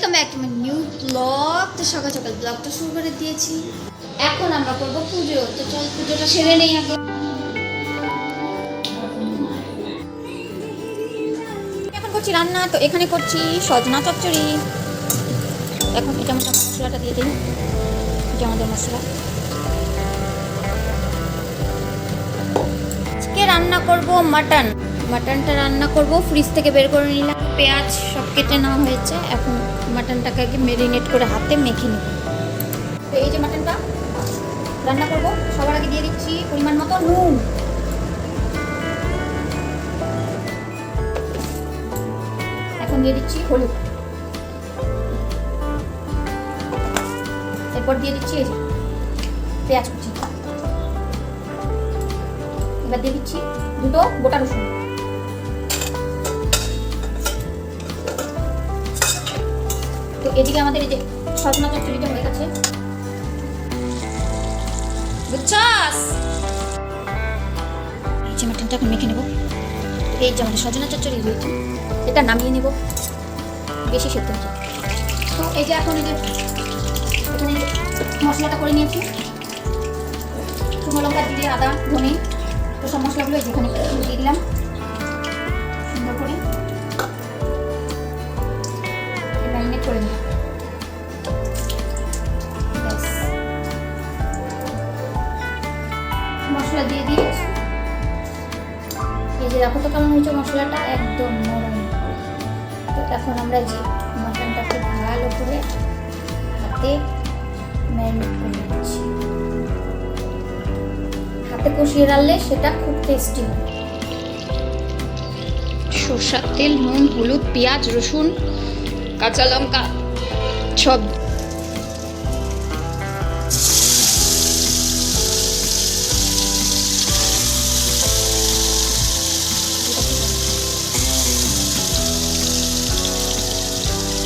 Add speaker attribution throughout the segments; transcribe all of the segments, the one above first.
Speaker 1: Welcome back to my new blog. তো সকাল সকাল ব্লগটা শুরু করে দিয়েছি। এখন আমরা করব পুজো। তো চল, পুজোটা সেরে নেই আগে এখন করছি রান্না। তো এখানে করছি সজনা চচ্চড়ি। এখন এটা আমরা মশলাটা দিয়ে দিই। এটা আমাদের মশলা। আজকে রান্না করব মাটন। মাটনটা রান্না করব। ফ্রিজ থেকে বের করে নিলাম। পেঁয়াজ সব কেটে নেওয়া হয়েছে। এখন মাটনটাকে আগে মেরিনেট করে হাতে মেখে নেব। তো এই যে মাটনটা, রান্না করব। সবার আগে দিয়ে দিচ্ছি পরিমাণ মতো নুন। এখন দিয়ে দিচ্ছি হলুদ। এরপর দিয়ে দিচ্ছি এই যে পেঁয়াজ কুচি। এবার দিয়ে দিচ্ছি দুটো গোটা রসুন। তো এদিকে আমাদের এই যে সজনা চচ্চড়িটা হয়ে গেছে। বুঝছাস? এই যে মাটনটা এখন মেখে নেব। এই যে আমাদের সজনা চচ্চড়ি হয়েছে এটা নামিয়ে নেব। বেশি সেদ্ধ হয়েছে তো এই যে এখন এই যে এখানে মশলাটা করে নিয়েছি। শুকনো লঙ্কা দিয়ে আদা, ধনে। তো সব মশলাগুলো যেখানে দিয়ে দিলাম। করে মশলা দিয়ে দিয়ে এই যে দেখো তো কেমন হয়েছে মশলাটা, একদম নরম। তো এখন আমরা যে ভালো করে হাতে ম্যারিনেট করে নিচ্ছি। হাতে কষিয়ে রাখলে সেটা খুব টেস্টি হয়। সর্ষার তেল, নুন, হলুদ, পেঁয়াজ, রসুন কাঁচা লঙ্কা সব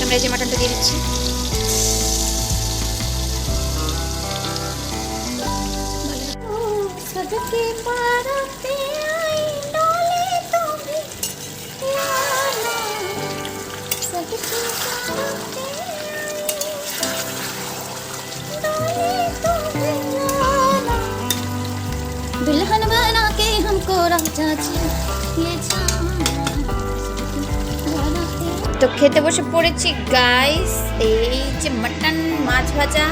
Speaker 1: আমরা এই যে মাটনটা দিয়ে দিচ্ছি सजके बाराते आई दुल्हन बना के हमको राजा जी ये তো খেতে বসে পড়েছি গাইস এই যে মাটন মাছ ভাজা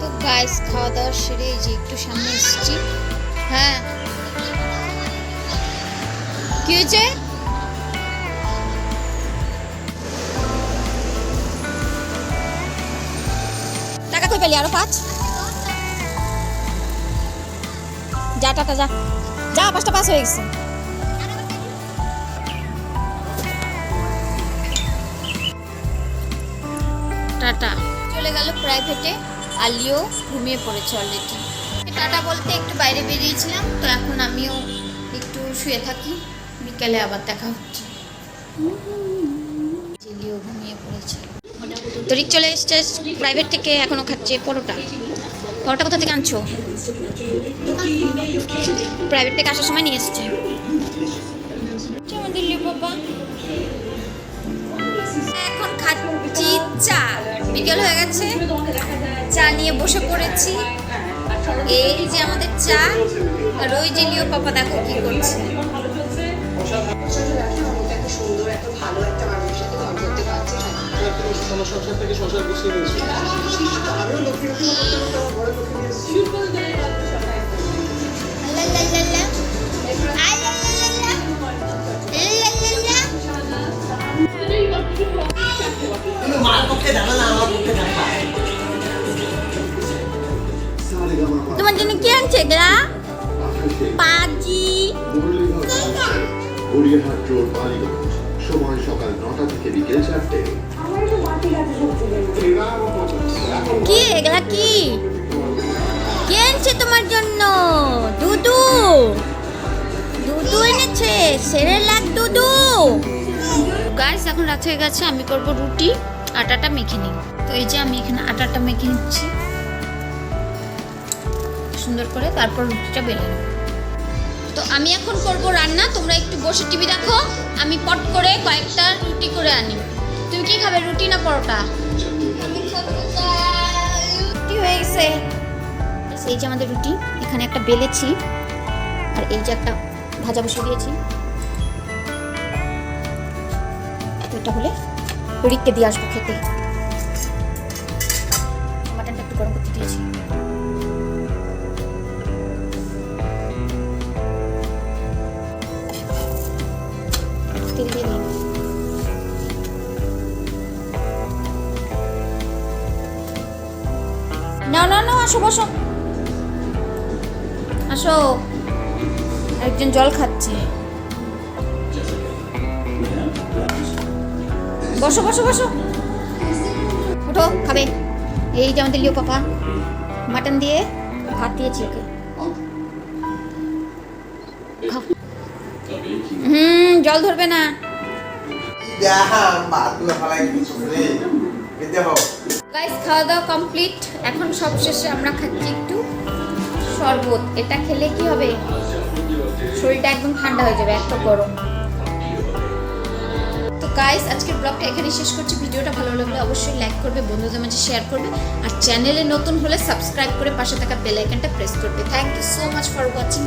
Speaker 1: তো গাইস খাওয়া দাওয়া সেরে এই যে একটু সামনে এসেছি হ্যাঁ কি হয়েছে? টাকা কই পেলি আরও পাঁচ? যা, টাটা, যা। যা, পাঁচটা পাস হয়ে গেছে। টাটা। চলে গেল প্রাইভেটে আলিও ঘুমিয়ে পড়েছে অলরেডি টাটা বলতে একটু বাইরে বেরিয়েছিলাম, তো এখন আমিও একটু শুয়ে থাকি। বিকালে আবার দেখা হচ্ছে। জিলিও ঘুমিয়ে পড়েছে। তরিক চলে এসছে প্রাইভেট থেকে এখনও খাচ্ছে পরোটা। পরোটা কোথা থেকে আনছো? প্রাইভেট থেকে আসার সময় নিয়ে এসছে। বাবা। এখন খাচ্ছি চা। বিকেল হয়ে গেছে। চা নিয়ে বসে পড়েছি। এই যে আমাদের চা আর ওই যে লিও পাপা দেখো কি করছে।
Speaker 2: তোমার
Speaker 1: জন্য কি আনছে পাজি
Speaker 3: গড়িয়াহাট রোড মালিগঞ্জ সময় সকাল নটা থেকে বিকেল চারটে।
Speaker 1: কি এগুলা কি? কে আনছে তোমার জন্য? দুদু। দুদু এনেছে। সেরে লাগ দুদু। গাইস এখন রাত হয়ে গেছে আমি করব রুটি আটাটা মেখে নিই। তো এই যে আমি এখানে আটাটা মেখে নিচ্ছি। সুন্দর করে তারপর রুটিটা বেলে নেব। তো আমি এখন করব রান্না তোমরা একটু বসে টিভি দেখো আমি পট করে কয়েকটা রুটি করে আনি। তুমি কি খাবে রুটি না পরোটা? রুটি হয়ে গেছে। ব্যাস, এই যে আমাদের রুটি এখানে একটা বেলেছি আর এই যে একটা ভাজা বসিয়ে দিয়েছি। এটা হলে রিককে দিয়ে আসব খেতে। মাটনটা একটু গরম করতে দিয়েছি। না না না আসো বসো। আসো। একজন জল খাচ্ছে। বসো বসো বসো। ওঠো খাবে। এই যে আমাদের লিও পাপা। মাটন দিয়ে ভাত দিয়েছি ওকে। হুম জল ধরবে না।
Speaker 4: Dah,
Speaker 1: গাইস খাওয়া দাওয়া কমপ্লিট এখন সবশেষে আমরা খাচ্ছি একটু শরবত। এটা খেলে কি হবে? শরীরটা একদম ঠান্ডা হয়ে যাবে, এত গরম। তো গাইস আজকের ব্লগটা এখানে শেষ করছি। ভিডিওটা ভালো লাগলে অবশ্যই লাইক করবে, বন্ধুদের মাঝে শেয়ার করবে। আর চ্যানেলে নতুন হলে সাবস্ক্রাইব করে পাশে থাকা বেল আইকনটা প্রেস করবে। Thank you so much for watching